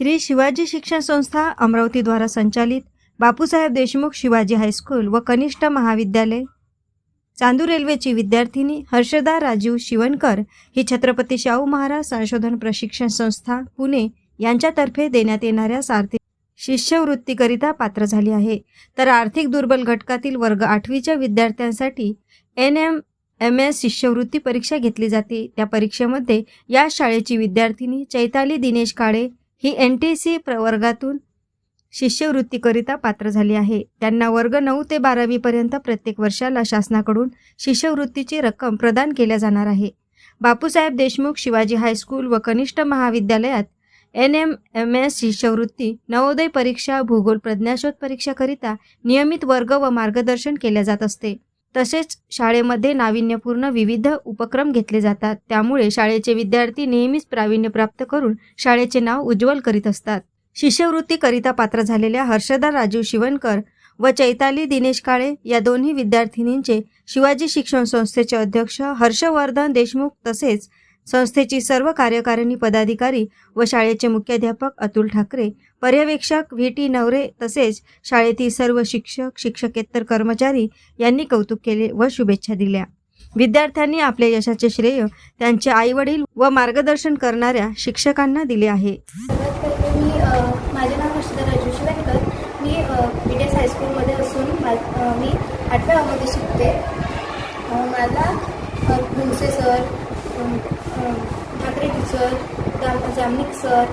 श्री शिवाजी शिक्षण संस्था अमरावतीद्वारा संचालित बापूसाहेब देशमुख शिवाजी हायस्कूल व कनिष्ठ महाविद्यालय. चांदूर रेल्वेची विद्यार्थिनी हर्षदा राजीव शिवणकर ही छत्रपती शाहू महाराज संशोधन प्रशिक्षण संस्था पुणे यांच्यातर्फे देण्यात येणाऱ्या सार्थिक शिष्यवृत्तीकरिता पात्र झाली आहे. तर आर्थिक दुर्बल घटकातील वर्ग आठवीच्या विद्यार्थ्यांसाठी एन एम एम एस शिष्यवृत्ती परीक्षा घेतली जाते. त्या परीक्षेमध्ये या शाळेची विद्यार्थिनी चैताली दिनेश काळे ही एन टी सी प्रवर्गातून शिष्यवृत्तीकरिता पात्र झाली आहे. त्यांना वर्ग नऊ ते बारावीपर्यंत प्रत्येक वर्षाला शासनाकडून शिष्यवृत्तीची रक्कम प्रदान केल्या जाणार आहे. बापूसाहेब देशमुख शिवाजी हायस्कूल व कनिष्ठ महाविद्यालयात एन एम एम एस शिष्यवृत्ती नवोदय परीक्षा भूगोल प्रज्ञाशोध परीक्षाकरिता नियमित वर्ग व मार्गदर्शन केले जात असते. तसेच शाळेमध्ये नाविन्यपूर्ण विविध उपक्रम घेतले जातात. त्यामुळे शाळेचे विद्यार्थी नेहमीच प्रावीण्य प्राप्त करून शाळेचे नाव उज्ज्वल करीत असतात. शिष्यवृत्तीकरिता पात्र झालेल्या हर्षदा राजीव शिवणकर व चैताली दिनेश काळे या दोन्ही विद्यार्थिनींचे शिवाजी शिक्षण संस्थेचे अध्यक्ष हर्षवर्धन देशमुख तसेच संस्थेची सर्व कार्यकारिणी पदाधिकारी व शाळेचे मुख्याध्यापक अतुल ठाकरे पर्यवेक्षक व्ही टी नवरे तसेच शाळेतील सर्व शिक्षक शिक्षकेतर कर्मचारी यांनी कौतुक केले व शुभेच्छा दिल्या. विद्यार्थ्यांनी आपल्या यशाचे श्रेय त्यांचे आईवडील व मार्गदर्शन करणाऱ्या शिक्षकांना दिले आहे. मी माझे नाव हर्षदा राजू शिवणकर. मी बी डी एस हायस्कूलमध्ये असून मी आठव्या शिकते. मला अ, भुंसे सर ठाकरे टीचर जाम Jamnik sir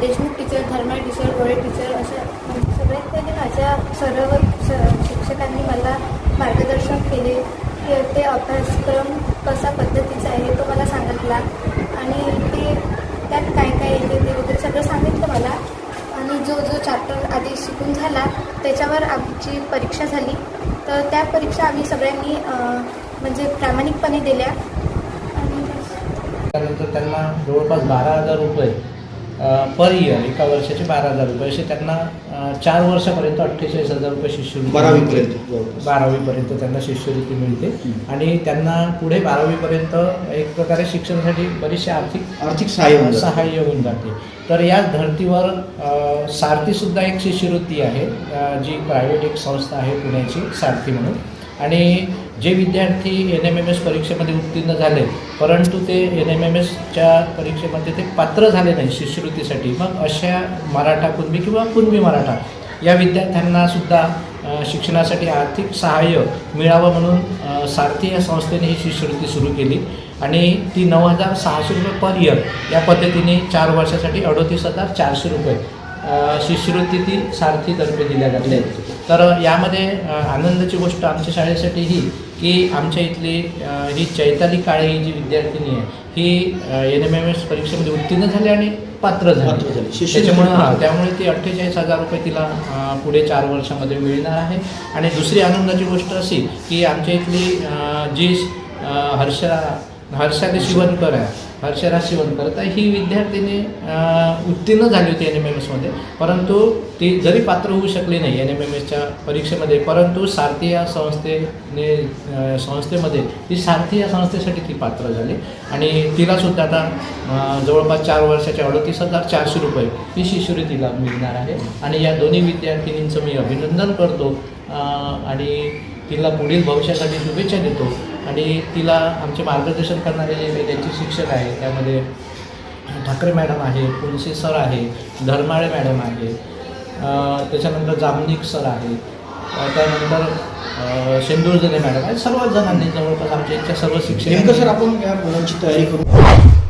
Deshmukh teacher Dharma teacher Gole teacher अशा सगळ्यात पहिले म्हणजे माझ्या सर्व शिक्षकांनी मला मार्गदर्शन केले. की ते अभ्यासक्रम कसा पद्धतीचा आहे तो मला सांगितला. आणि ते त्यात काय काय येते ते वगैरे सगळं सांगितलं मला. आणि जो जो चॅप्टर आधी शिकून झाला त्याच्यावर आमची परीक्षा झाली. तर त्या परीक्षा आम्ही सगळ्यांनी म्हणजे प्रामाणिकपणे दिल्या. त्यानंतर त्यांना जवळपास बारा हजार रुपये पर इयर एका वर्षाचे बारा हजार रुपये. असे त्यांना चार वर्षापर्यंत अठ्ठेचाळीस हजार रुपये शिष्यवृत्ती बारावीपर्यंत. बारावीपर्यंत त्यांना शिष्यवृत्ती मिळते. आणि त्यांना पुढे बारावीपर्यंत एक प्रकारे शिक्षणासाठी बरीचशी आर्थिक आर्थिक सहाय्य. सहाय्य होऊन जाते. तर याच धर्तीवर सारथीसुद्धा एक शिष्यवृत्ती आहे जी प्रायव्हेट एक संस्था आहे पुण्याची सारथी म्हणून. आणि जे विद्यार्थी एन एम एम एस परीक्षेमध्ये उत्तीर्ण झाले परंतु ते एन एम एम एसच्या परीक्षेमध्ये ते पात्र झाले नाही शिष्यवृत्तीसाठी. मग अशा मराठा कुणबी किंवा कुणबी मराठा या विद्यार्थ्यांना सुद्धा शिक्षणासाठी आर्थिक सहाय्य मिळावं म्हणून सारथी या संस्थेने ही शिष्यवृत्ती सुरू केली. आणि ती नऊ हजार सहाशे रुपये पर इयर या पद्धतीने चार वर्षासाठी अडोतीस हजार चारशे रुपये शिष्यवृत्ती ती सारथीतर्फे दिल्या जाते तर यामध्ये आनंदाची गोष्ट आमच्या शाळेसाठी ही की आमच्या इथली ही चैताली काळे ही जी विद्यार्थिनी आहे ही एन एम एम एस परीक्षेमध्ये उत्तीर्ण झाली आणि पात्र झाली. त्याच्यामुळे हां. त्यामुळे ती अठ्ठेचाळीस हजार रुपये तिला पुढे चार वर्षामध्ये मिळणार आहे. आणि दुसरी आनंदाची गोष्ट अशी की आमच्या इथली जी हर्षा हर्षाने शिवणकर आहे. हर्षरा शिवणकर. तर ही विद्यार्थिनी उत्तीर्ण झाली होती एन एम एम एसमध्ये परंतु ती जरी पात्र होऊ शकली नाही एन एम एम एसच्या परीक्षेमध्ये परंतु सारथी या संस्थेने संस्थेमध्ये ती सारथी या संस्थेसाठी ती पात्र झाली. आणि तिलासुद्धा आता जवळपास चार वर्षाच्या अडतीस हजार चारशे रुपये ही शिष्यवृत्ती तिला मिळणार आहे. आणि या दोन्ही विद्यार्थिनींचं मी अभिनंदन करतो. आणि तिला पुढील भविष्यासाठी शुभेच्छा देतो. आणि तिला आमचे मार्गदर्शन करणारे जे त्यांचे शिक्षक आहे त्यामध्ये ठाकरे मॅडम आहे पुलसे सर आहे धर्माळे मॅडम आहे त्याच्यानंतर जामनिक सर आहे त्यानंतर अ, शेंदूरजने मॅडम आहे सर्वच जणांनी जवळपास आमच्या इथच्या सर्व शिक्षक सर आपण या मुलांची तयारी करू